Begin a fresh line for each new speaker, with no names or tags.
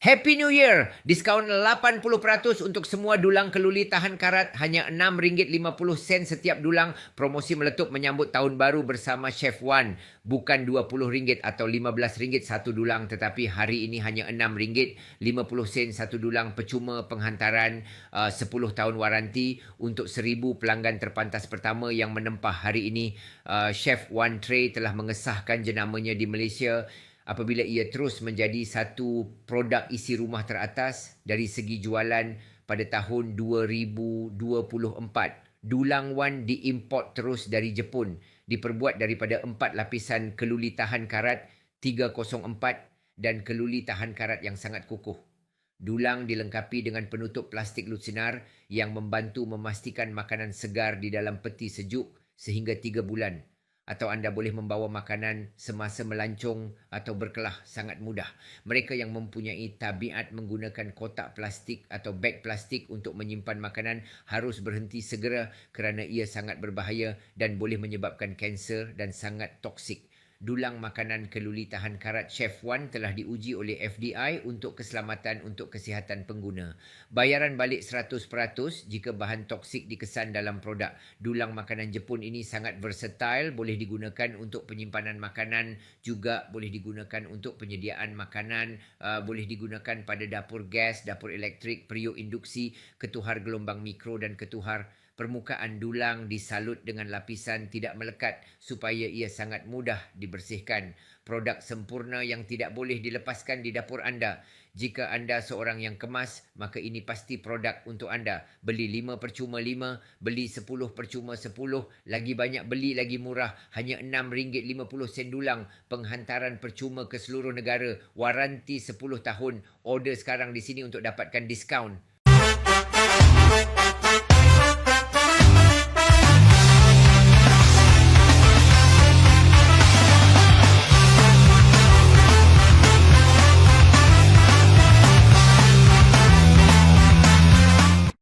Happy New Year! Diskaun 80% untuk semua dulang keluli tahan karat hanya RM6.50 setiap dulang. Promosi meletup menyambut tahun baru bersama Chef Wan. Bukan RM20 atau RM15 satu dulang tetapi hari ini hanya RM6.50 satu dulang percuma penghantaran uh, 10 tahun waranti untuk 1000 pelanggan terpantas pertama yang menempah hari ini. Uh, Chef Wan Tray telah mengesahkan jenamanya di Malaysia apabila ia terus menjadi satu produk isi rumah teratas dari segi jualan pada tahun 2024. Dulang Wan diimport terus dari Jepun, diperbuat daripada empat lapisan keluli tahan karat 304 dan keluli tahan karat yang sangat kukuh. Dulang dilengkapi dengan penutup plastik lutsinar yang membantu memastikan makanan segar di dalam peti sejuk sehingga tiga bulan atau anda boleh membawa makanan semasa melancong atau berkelah sangat mudah. Mereka yang mempunyai tabiat menggunakan kotak plastik atau beg plastik untuk menyimpan makanan harus berhenti segera kerana ia sangat berbahaya dan boleh menyebabkan kanser dan sangat toksik dulang makanan keluli tahan karat Chef One telah diuji oleh FDI untuk keselamatan untuk kesihatan pengguna. Bayaran balik 100% jika bahan toksik dikesan dalam produk. Dulang makanan Jepun ini sangat versatile, boleh digunakan untuk penyimpanan makanan, juga boleh digunakan untuk penyediaan makanan, uh, boleh digunakan pada dapur gas, dapur elektrik, periuk induksi, ketuhar gelombang mikro dan ketuhar permukaan dulang disalut dengan lapisan tidak melekat supaya ia sangat mudah dibersihkan. Produk sempurna yang tidak boleh dilepaskan di dapur anda. Jika anda seorang yang kemas, maka ini pasti produk untuk anda. Beli 5 percuma 5, beli 10 percuma 10, lagi banyak beli lagi murah. Hanya RM6.50 dulang. Penghantaran percuma ke seluruh negara. Waranti 10 tahun. Order sekarang di sini untuk dapatkan diskaun.